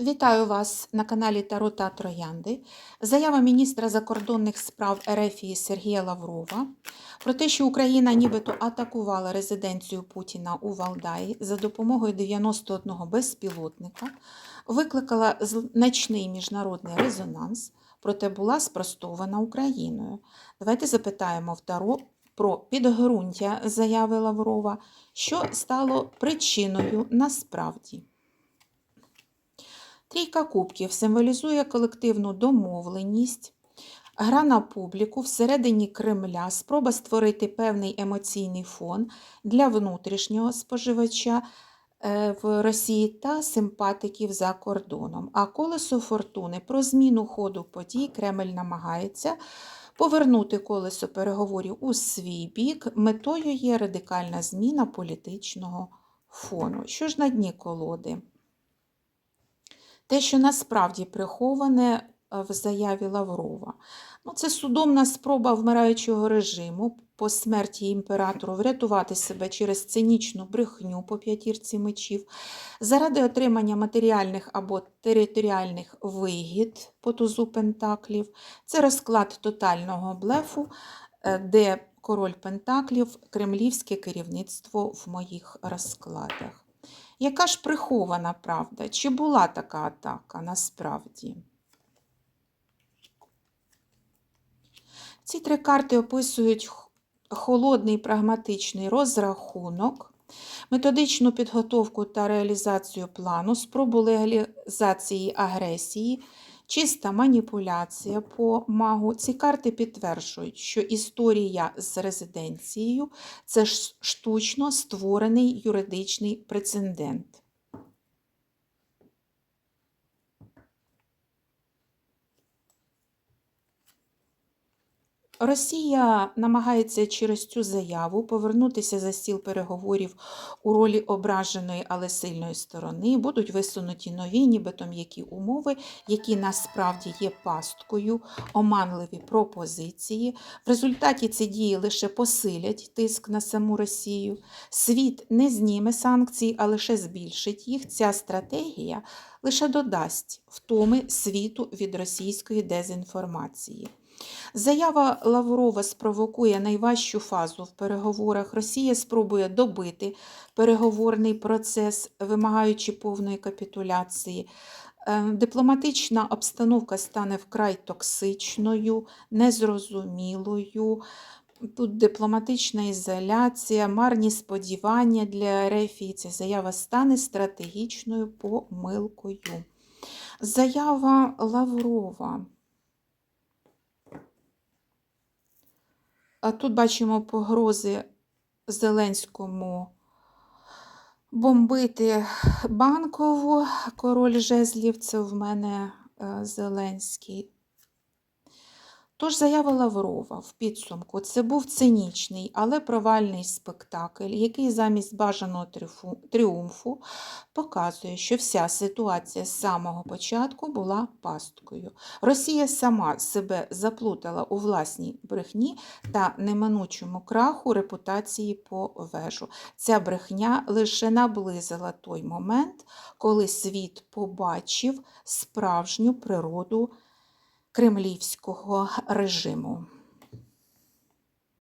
Вітаю вас на каналі Таро та Троянди. Заява міністра закордонних справ Ерефії Сергія Лаврова про те, що Україна нібито атакувала резиденцію Путіна у Валдаї за допомогою 91 безпілотника, викликала значний міжнародний резонанс, проте була спростована Україною. Давайте запитаємо в Таро про підґрунтя заяви Лаврова, що стало причиною насправді. Трійка кубків символізує колективну домовленість, гра на публіку всередині Кремля, спроба створити певний емоційний фон для внутрішнього споживача е, в Росії та симпатиків за кордоном. А колесо фортуни про зміну ходу подій Кремль намагається повернути колесо переговорів у свій бік. Метою є радикальна зміна політичного фону. Що ж на дні колоди? Те, що насправді приховане е, в заяві Лаврова. Ну, Це судомна спроба вмираючого режиму по смерті імператору врятувати себе через цинічну брехню по п'ятірці мечів, заради отримання матеріальних або територіальних вигід по тузу пентаклів. Це розклад тотального блефу, е, де король пентаклів, кремлівське керівництво в моїх розкладах. Яка ж прихована правда? Чи була така атака насправді? Ці три карти описують холодний прагматичний розрахунок, методичну підготовку та реалізацію плану, спробу легалізації агресії, чиста маніпуляція по магу. Ці карти підтверджують, що історія з резиденцією це штучно створений юридичний прецедент. Росія намагається через цю заяву повернутися за стіл переговорів у ролі ображеної, але сильної сторони. Будуть висунуті нові, нібито м'які умови, які насправді є пасткою, оманливі пропозиції. В результаті ці дії лише посилять тиск на саму Росію. Світ не зніме санкцій, а лише збільшить їх. Ця стратегія лише додасть втоми світу від російської дезінформації. Заява Лаврова спровокує найважчу фазу в переговорах. Росія спробує добити переговорний процес, вимагаючи повної капітуляції. Е, дипломатична обстановка стане вкрай токсичною, незрозумілою. Тут дипломатична ізоляція, марні сподівання для Рефії. Ця заява стане стратегічною помилкою. Заява Лаврова. Тут бачимо погрози Зеленському бомбити банкову. Король жезлів це в мене е, Зеленський. Тож заява Лаврова в підсумку це був цинічний, але провальний спектакль, який замість бажаного тріумфу показує, що вся ситуація з самого початку була пасткою. Росія сама себе заплутала у власній брехні та неминучому краху репутації по вежу. Ця брехня лише наблизила той момент, коли світ побачив справжню природу кремлівського режиму.